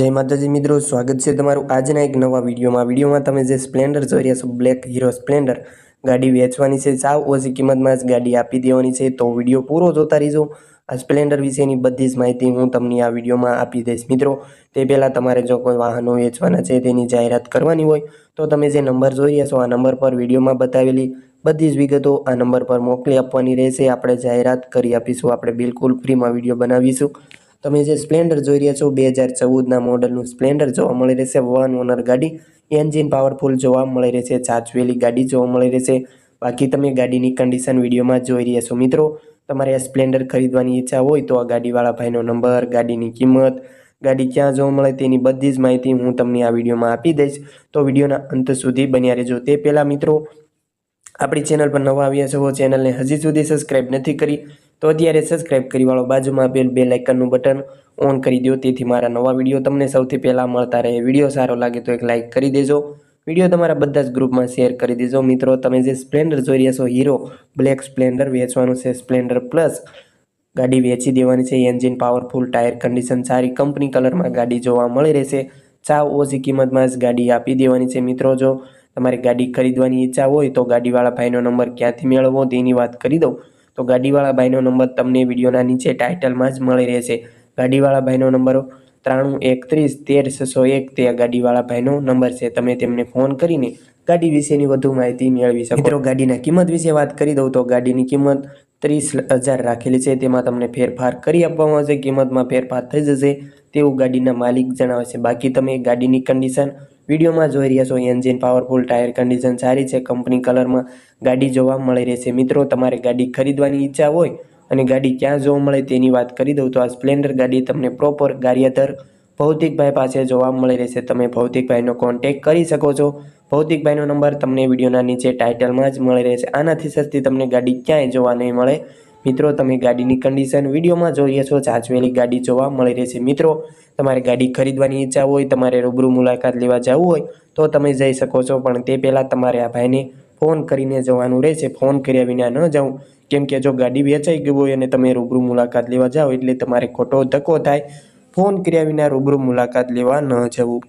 જય માતાજી મિત્રો, સ્વાગત છે તમારું આજના એક નવા વિડીયોમાં. વિડીયોમાં તમે જે સ્પ્લેન્ડર જોઈ રહ્યા છો, બ્લેક હીરો સ્પ્લેન્ડર, ગાડી વેચવાની છે, સાવ ઓછી કિંમતમાં જ ગાડી આપી દેવાની છે. તો વીડિયો પૂરો જોતા રહીજો. આ સ્પ્લેન્ડર વિશેની બધી જ માહિતી હું તમને આ વિડીયોમાં આપી દઈશ મિત્રો. તે પહેલાં તમારે જો કોઈ વાહનો વેચવાના છે, તેની જાહેરાત કરવાની હોય, તો તમે જે નંબર જોઈ રહ્યા છો, આ નંબર પર વિડીયોમાં બતાવેલી બધી જ વિગતો આ નંબર પર મોકલી આપવાની રહેશે. આપણે જાહેરાત કરી આપીશું. આપણે બિલકુલ ફ્રીમાં વીડિયો બનાવીશું. તમે જે સ્પ્લેન્ડર જોઈ રહ્યા છો, બે હજાર ચૌદના મોડલનું સ્પ્લેન્ડર જોવા મળી રહેશે. વન ઓનર ગાડી એન્જિન પાવરફુલ જોવા મળી રહેશે. સાચવેલી ગાડી જોવા મળી રહેશે. બાકી તમે ગાડીની કન્ડિશન વિડીયોમાં જોઈ રહ્યા છો મિત્રો. તમારે આ સ્પ્લેન્ડર ખરીદવાની ઈચ્છા હોય તો આ ગાડીવાળા ભાઈનો નંબર, ગાડીની કિંમત, ગાડી ક્યાં જોવા મળે તેની બધી જ માહિતી હું તમને આ વિડીયોમાં આપી દઈશ. તો વિડીયોના અંત સુધી બન્યા રહેજો. તે પહેલાં મિત્રો, આપણી ચેનલ પર નવા આવ્યા છો, ચેનલને હજી સુધી સબસ્ક્રાઈબ નથી કરી. તો અત્યારે સબસ્ક્રાઇબ કરી વાળો બાજુમાં આપેલ બે લાઇકનનું બટન ઓન કરી દો તેથી મારા નવા વીડિયો તમને સૌથી પહેલાં મળતા રહે. વીડિયો સારો લાગે તો એક લાઇક કરી દેજો. વીડિયો તમારા બધા જ ગ્રુપમાં શેર કરી દેજો. મિત્રો, તમે જે સ્પ્લેન્ડર જોઈ રહ્યા છો હીરો બ્લેક સ્પ્લેન્ડર વેચવાનું છે સ્પ્લેન્ડર પ્લસ ગાડી વેચી દેવાની છે. એન્જિન પાવરફુલ ટાયર કન્ડિશન સારી કંપની કલરમાં ગાડી જોવા મળી રહેશે. ચાવ ઓછી કિંમતમાં જ ગાડી આપી દેવાની છે. મિત્રો, જો તમારે ગાડી ખરીદવાની ઈચ્છા હોય તો ગાડીવાળા ભાઈનો નંબર ક્યાંથી મેળવવો તેની વાત કરી દઉં. તો ગાડીવાળા ભાઈનો નંબર તમને વિડીયોના નીચે ટાઇટલમાં જ મળી રહેશે. ગાડીવાળા ભાઈનો નંબર ત્રાણું એકત્રીસ તેર છસો એક તે ગાડીવાળા ભાઈનો નંબર છે. તમે તેમને ફોન કરીને ગાડી વિશેની વધુ માહિતી મેળવી શકો. મિત્રો, ગાડીના કિંમત વિશે વાત કરી દઉં તો ગાડીની કિંમત ત્રીસ હજાર રાખેલી છે. તેમાં તમને ફેરફાર કરી આપવામાં આવશે. કિંમતમાં ફેરફાર થઈ જશે તેવું ગાડીના માલિક જણાવે છે. બાકી તમે ગાડીની કન્ડિશન વિડીયોમાં જોઈ રહ્યા છો એન્જિન પાવરફુલ ટાયર કન્ડિશન સારી છે કંપની કલરમાં ગાડી જોવા મળી રહેશે મિત્રો, તમારે ગાડી ખરીદવાની ઈચ્છા હોય અને ગાડી ક્યાં જોવા મળે તેની વાત કરી દઉં તો આ સ્પ્લેન્ડર ગાડી તમને પ્રોપર ગારિયાધર ભૌતિકભાઈ પાસે જોવા મળી રહેશે તમે ભૌતિકભાઈનો કોન્ટેક કરી શકો છો. ભૌતિકભાઈનો નંબર તમને વિડીયોના નીચે ટાઇટલમાં જ મળી રહેશે આનાથી સસ્તી તમને ગાડી ક્યાંય જોવા નહીં મળે. મિત્રો, તમે ગાડીની કન્ડિશન વિડીયોમાં જોઈએ છો જાજવેલી ગાડી જોવા મળી રહેશે. મિત્રો, તમારે ગાડી ખરીદવાની ઈચ્છા હોય, તમારે રૂબરૂ મુલાકાત લેવા જવું હોય, તો તમે જઈ શકો છો. પણ તે પહેલાં તમારે આ ભાઈને ફોન કરીને જવાનું રહેશે. ફોન કર્યા વિના ન જાઉં કેમ કે જો ગાડી વેચાઈ ગઈ હોય અને તમે રૂબરૂ મુલાકાત લેવા જાઓ, એટલે તમારે ખોટો ધક્કો થાય. ફોન કર્યા વિના રૂબરૂ મુલાકાત લેવા ન જવું.